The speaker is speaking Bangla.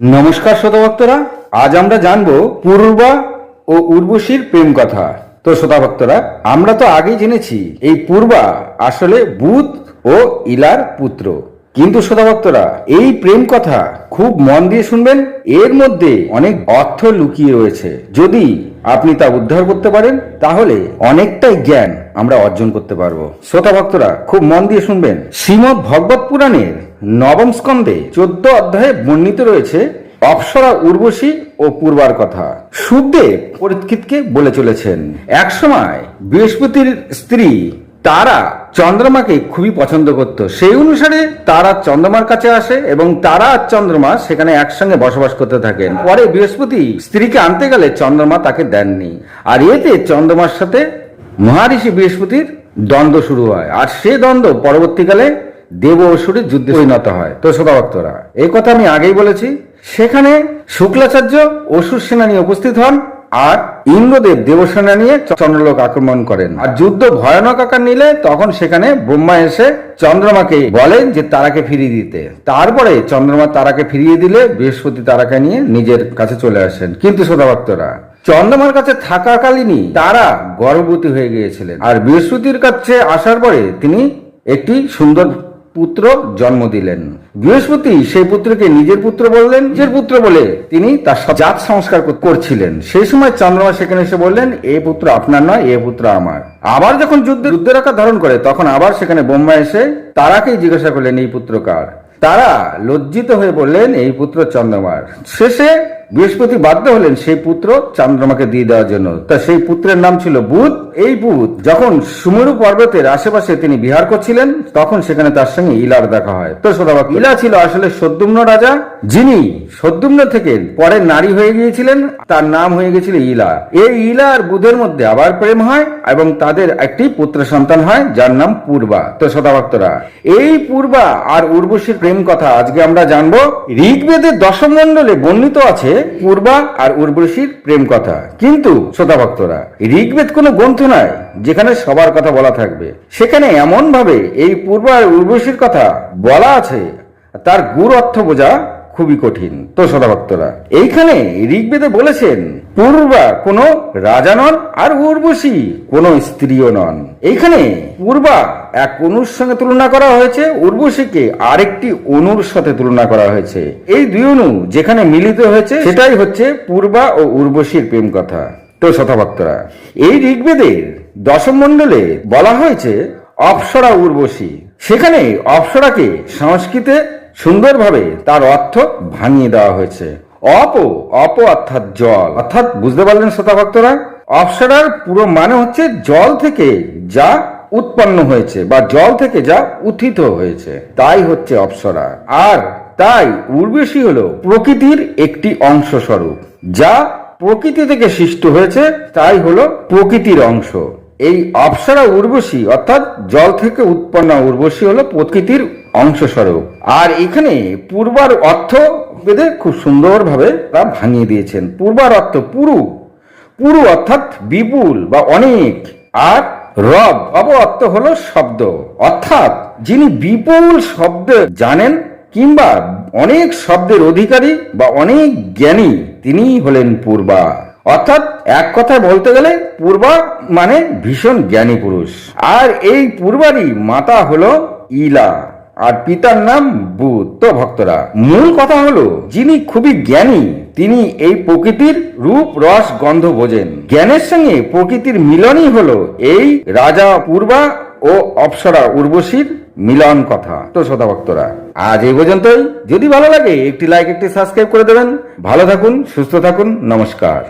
নমস্কার শ্রোতাভক্তরা, আজ আমরা জানব পূর্বা ও উর্বশীর প্রেম কথা। তো শ্রোতাভক্তরা, আমরা তো আগেই জেনেছি, এই পূর্বা আসলে বুধ ও ইলার পুত্র। কিন্তু শ্রোতাভক্তরা, এই প্রেম কথা খুব মন দিয়ে শুনবেন, এর মধ্যে অনেক অর্থ লুকিয়ে রয়েছে। যদি আপনি তা উদ্ধার করতে পারেন, তাহলে অনেকটাই জ্ঞান আমরা অর্জন করতে পারব। শ্রোতা ভক্তরা, খুব মন দিয়ে শুনবেন। শ্রীমদ ভগবত পুরাণের নবম স্কন্ধে চোদ্দ অধ্যায়ে বর্ণিত রয়েছে অপ্সরা উর্বশী ও পূর্বার কথা। সুখদেব পরীক্ষিতকে বলে চলেছেন একসময় বৃহস্পতির স্ত্রী তারা চন্দ্রমাকে খুবই পছন্দ করত। সেই অনুসারে তারা চন্দ্রমার কাছে আসে এবং তারা আর চন্দ্রমা সেখানে একসঙ্গে বসবাস করতে থাকেন। পরে বৃহস্পতি স্ত্রীকে আনতে গেলে চন্দ্রমা তাকে দেননি। আর এতে চন্দ্রমার সাথে মহারিষি বৃহস্পতির দ্বন্দ্ব শুরু হয়। আর সে দ্বন্দ্ব পরবর্তীকালে দেব অসুরের যুদ্ধে পরিণত হয়। তো শ্রোতাভক্তরা এই কথা আমি আগেই বলেছি। সেখানে শুক্লাচার্য অসুর সেনা নিয়ে উপস্থিত হন আর ইন্দ্রদেব দেবসেনা নিয়ে চন্দ্রলোক আক্রমণ করেন। আর যুদ্ধ ভয়ানক আকার নিলে তখন সেখানে ব্রহ্মা এসে চন্দ্রমাকে বলেন যে তারাকে ফিরিয়ে দিতে। তারপরে চন্দ্রমা তারাকে ফিরিয়ে দিলে বৃহস্পতি তারাকে নিয়ে নিজের কাছে চলে আসেন। কিন্তু শ্রোতাভক্তরা চন্দ্রমার কাছে থাকাকালীনই তারা গর্ভবতী হয়ে গিয়েছিলেন। আর বৃহস্পতির কাছে আসার পরে তিনি একটি সুন্দর পুত্র জন্ম দিলেন। বৃহস্পতি সেই পুত্রকে নিজের পুত্র বললেন, নিজের পুত্র বলে তিনি তার জাত সংস্কার করছিলেন। সেই সময় চন্দ্রমা সেখানে এসে বললেন, এ পুত্র আপনার নয়, এ পুত্র আমার। আবার যখন যুদ্ধের যুদ্ধের আকার ধারণ করে, তখন আবার সেখানে বোম্বা এসে তারাকেই জিজ্ঞাসা করলেন, এই পুত্র কার? তারা লজ্জিত হয়ে বললেন, এই পুত্র চন্দ্রমার। শেষে বৃহস্পতি বাধ্য হলেন সেই পুত্র চন্দ্রমাকে দিয়ে দেওয়ার জন্য। তা সেই পুত্রের নাম ছিল বুধ। এই বুধ যখন সুমেরু পর্বতের আশেপাশে তিনি বিহার করছিলেন, তখন সেখানে তার সঙ্গে ইলার দেখা হয়। তো সদাবাক ইলা ছিল আসলে সদ্যুম্ন রাজা, যিনি সদ্যুম্ন থেকে পরে নারী হয়ে গিয়েছিলেন, তার নাম হয়ে গেছিল ইলা। এই ইলা আর বুধের মধ্যে আবার প্রেম হয় এবং তাদের একটি পুত্র সন্তান হয়, যার নাম পূর্বা। তো শতাভক্তরা এই পূর্বা আর উর্বশীর প্রেম কথা আজকে আমরা জানব। ঋগ্বেদের দশম মণ্ডলে বর্ণিত আছে পূর্বা আর উর্বশীর প্রেম কথা। কিন্তু শ্রোতা ভক্তরা, ঋগ্বেদ কোনো গ্রন্থ নয় যেখানে সবার কথা বলা থাকবে। সেখানে এমন ভাবে এই পূর্বা আর উর্বশীর কথা বলা আছে। তার গুর অর্থ বোঝা খুবই কঠিন। তো সদাভক্তরা, এইখানে ঋগ্বেদে বলেছেন, পূর্বা কোনো রাজা নন আর উর্বশী কোনো স্ত্রীও নন। এইখানে পূর্বা এক অনুর সঙ্গে তুলনা করা হয়েছে উর্বশীকে আরেকটি অনুর সাথে তুলনা করা হয়েছে। এই দুই অনু যেখানে মিলিত হয়েছে, সেটাই হচ্ছে পূর্বা ও উর্বশীর প্রেম কথা। তো শতভক্তরা এই ঋগ্বেদের দশম মণ্ডলে বলা হয়েছে, অপ্সরা উর্বশী সেখানে অপ্সরাকে সংস্কৃতে সুন্দরভাবে তার অর্থ ভাঙিয়ে দেওয়া হয়েছে। অপ অপ অর্থাৎ জল। অর্থাৎ বুঝতে পারলেন শ্রোতা ভক্তরা? অপ্সরার পুরো মানে হচ্ছে জল থেকে যা উৎপন্ন হয়েছে বা জল থেকে যা উত্থিত হয়েছে। তাই হচ্ছে অপ্সরা। আর তাই উর্বশী হলো প্রকৃতির একটি অংশ স্বরূপ যা প্রকৃতি থেকে সৃষ্ট হয়েছে, তাই হলো প্রকৃতির অংশ। এই অপ্সরা উর্বশী অর্থাৎ জল থেকে উৎপন্ন উর্বশী হলো প্রকৃতির অংশ স্বরূপ আর এখানে পূর্বার অর্থ বেদে খুব সুন্দরভাবে তা ভাঙিয়ে দিয়েছেন। পূর্বার অর্থ পুরু। পুরু অর্থাৎ বিপুল বা অনেক। আর রব অব অর্থ হল শব্দ। অর্থাৎ যিনি বিপুল শব্দ জানেন কিংবা অনেক শব্দের অধিকারী বা অনেক জ্ঞানী, তিনিই হলেন পূর্বা। অর্থাৎ এক কথায় বলতে গেলে পূর্বা মানে ভীষণ জ্ঞানী পুরুষ। আর এই পূর্বারই মাতা হলো ইলা। আর পিতার নাম বুধ তো ভক্তরা। মূল কথা হলো, যিনি খুবই জ্ঞানী, তিনি এই প্রকৃতির রূপ, রস, গন্ধ বোঝেন। জ্ঞানের সঙ্গে প্রকৃতির মিলনই হলো এই রাজা পূর্বা ও অপ্সরা উর্বশীর মিলন কথা। তো শ্রোতা ভক্তরা, আজ এই পর্যন্তই। যদি ভালো লাগে, একটি লাইক একটি সাবস্ক্রাইব করে দেবেন। ভালো থাকুন, সুস্থ থাকুন, নমস্কার।